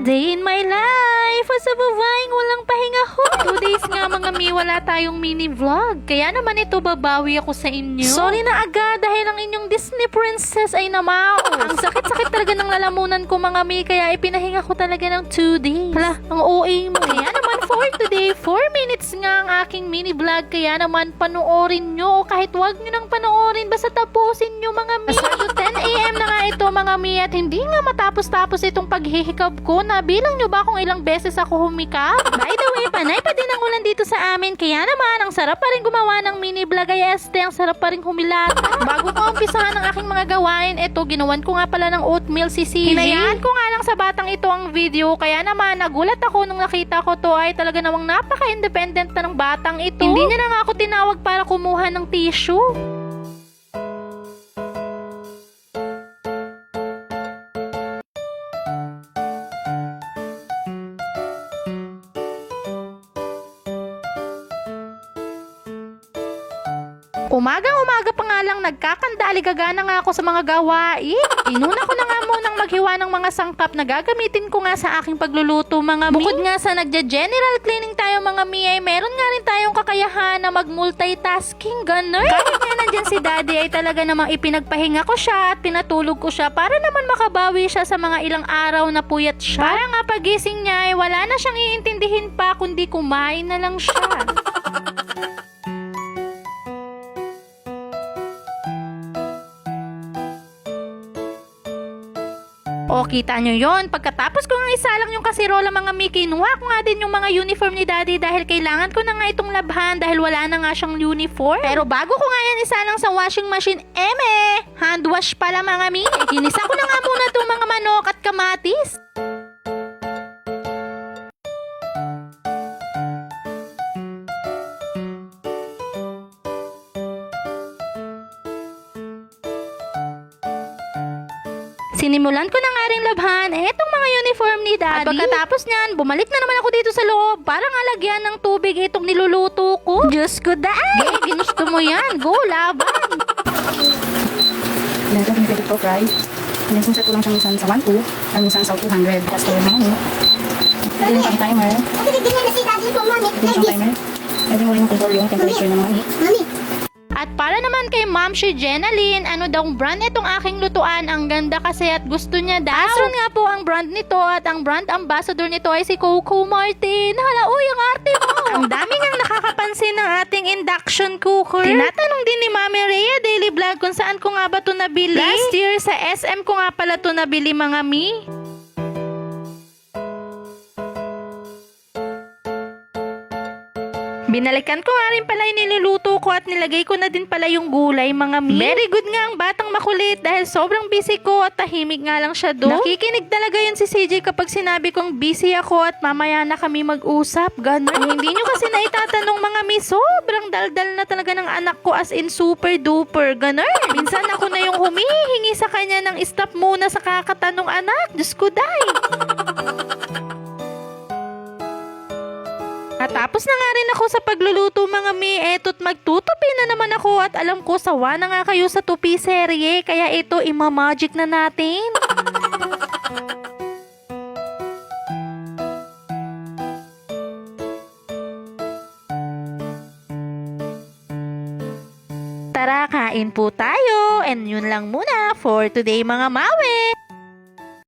day in my life as a babaeng walang pahinga ho. Two days nga mga mi, wala tayong mini vlog. Kaya naman ito babawi ako sa inyo. Sorry na agad dahil ang inyong Disney princess ay namaos. ang sakit-sakit talaga ng lalamunan ko mga mi, kaya ipinahinga ko talaga ng two days. Hala, ang OA mo. Kaya naman for today, 4 minutes nga ang aking mini vlog. Kaya naman panoorin nyo o kahit wag nyo nang panoorin, basta tapusin nyo mga mi. Mga mi at hindi nga matapos-tapos itong paghihikab ko. Nabilang nyo ba kung ilang beses ako humikab? By the way, panay pa din ang ulan dito sa amin. Kaya naman, ang sarap pa rin gumawa ng mini vlog ay este. Ang sarap pa rin humilata. Bago ko umpisahan ang aking mga gawain, eto, ginawan ko nga pala ng oatmeal si CJ. Hinayaan ko nga lang sa batang ito ang video. Kaya naman, nagulat ako nung nakita ko to ay talaga namang napaka-independent na ng batang ito. Hindi niya na nga ako tinawag para kumuha ng tissue. Umagang-umaga pa nga lang nagkakandali-gaga na nga ako sa mga gawain. Inuna ko na nga munang maghiwa ng mga sangkap na gagamitin ko nga sa aking pagluluto mga mi. Bukod nga sa nagja-general cleaning tayo mga mi ay meron nga rin tayong kakayahan na mag-multitasking ganun. Kahit nga nandyan si daddy ay talaga namang ipinagpahinga ko siya at pinatulog ko siya para naman makabawi siya sa mga ilang araw na puyat siya. Para nga pagising niya ay wala na siyang iintindihin pa kundi kumain na lang siya. O, kita nyo yon Pagkatapos ko nga isalang yung kasirola mga mi, kinuha ko nga din yung mga uniform ni daddy dahil kailangan ko na nga itong labhan dahil wala na nga siyang uniform. Pero bago ko nga yan isalang sa washing machine, eme! Hand wash pala mga mi. Eh, ginisa ko na nga muna itong mga manok at kamatis. Sinimulan ko na nga rin labhan eh, itong mga uniform ni Daddy. At pagkatapos niyan, bumalik na naman ako dito sa loob para nga lagyan ng tubig itong niluluto ko. Diyos ko, Day! Gay, ginusto mo yan. Go, laban! Then ito, pinipili ko fry. And then sunset ko lang siya minsan sa 1, 2, or minsan sa 200. Tapos ko yung ano. Pwede yung pang timer. Kasi bigyan na si daddy ko, mami. Pwede Like yung this. timer. Pwede mo rin control yung temperature ng mga At para naman kay Ma'am si Jenalyn, ano daw brand itong aking lutuan? Ang ganda kasi at gusto niya daw. Astron nga po ang brand nito at ang brand ambassador nito ay si Coco Martin. Hala, uy, ang arte mo! ang dami ngang nakakapansin ng ating induction cooker. Tinatanong din ni Mami Rhea Daily Vlog kung saan ko nga ba ito nabili. Last year sa SM ko nga pala ito nabili mga mi. Binalikan ko nga rin pala yung niluluto ko at nilagay ko na din pala yung gulay, mga mi. Very good nga ang batang makulit dahil sobrang busy ko at tahimik nga lang siya doon. Nakikinig talaga yun si CJ kapag sinabi kong busy ako at mamaya na kami mag-usap. Ganun. Hindi nyo kasi naitatanong mga mi, sobrang daldal na talaga ng anak ko as in super duper. Ganun. Minsan ako na yung humihingi sa kanya ng stop muna sa kakatanong anak. Diyos ko, day. At tapos na nga rin ako sa pagluluto mga mi, eto't magtutupi na naman ako at alam ko sawa na nga kayo sa tupi serye, kaya ito imamagic na natin. Tara, kain po tayo. And yun lang muna for today mga mawe.